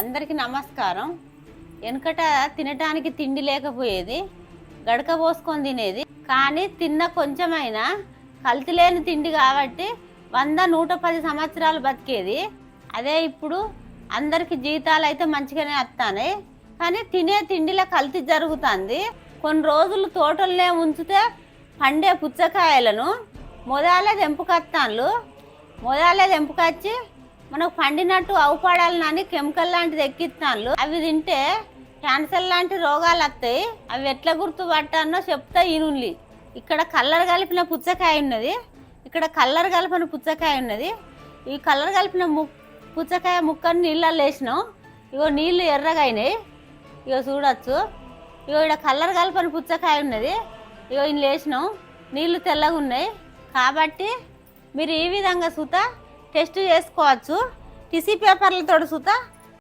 అందరికీ నమస్కారం. వెనకట తినటానికి తిండి లేకపోయేది గడక పోసుకొని తినేది. కానీ తిన్న కొంచెమైనా కల్తీ లేని తిండి కాబట్టి వంద నూట పది సంవత్సరాలు బతికేది. అదే ఇప్పుడు అందరికి జీతాలు అయితే మంచిగానే వస్తాయి కానీ తినే తిండిలో కల్తీ జరుగుతుంది. కొన్ని రోజులు తోటలనే ఉంచితే పండే పుచ్చకాయలను మొదలే తెంపుకొస్తాను మొదలే తెంపుకొచ్చి మనకు పండినట్టు అవుపడాలని కెమికల్ లాంటిది ఎక్కిస్తాను అవి తింటే క్యాన్సర్ లాంటి రోగాలు వస్తాయి. అవి ఎట్లా గుర్తుపట్టానో చెప్తా ఈనుల్లి ఇక్కడ కల్లర్ కలిపిన పుచ్చకాయ ఉన్నది. ఇక్కడ కల్లర్ కలిపిన పుచ్చకాయ ఉన్నది. ఈ కల్లర్ కలిపిన ము పుచ్చకాయ ముక్కని నీళ్ళల్లో వేసినాం. ఇగో నీళ్ళు ఎర్రగా అయినాయి. ఇగో చూడొచ్చు. ఇగో ఇక్కడ కల్లర్ కలిపిన పుచ్చకాయ ఉన్నది. ఇగో ఇన్ని వేసినాం. నీళ్ళు తెల్లగా ఉన్నాయి కాబట్టి మీరు ఈ విధంగా సుత టెస్ట్ చేసుకోవచ్చు. టిష్యూ పేపర్లతో సుతా.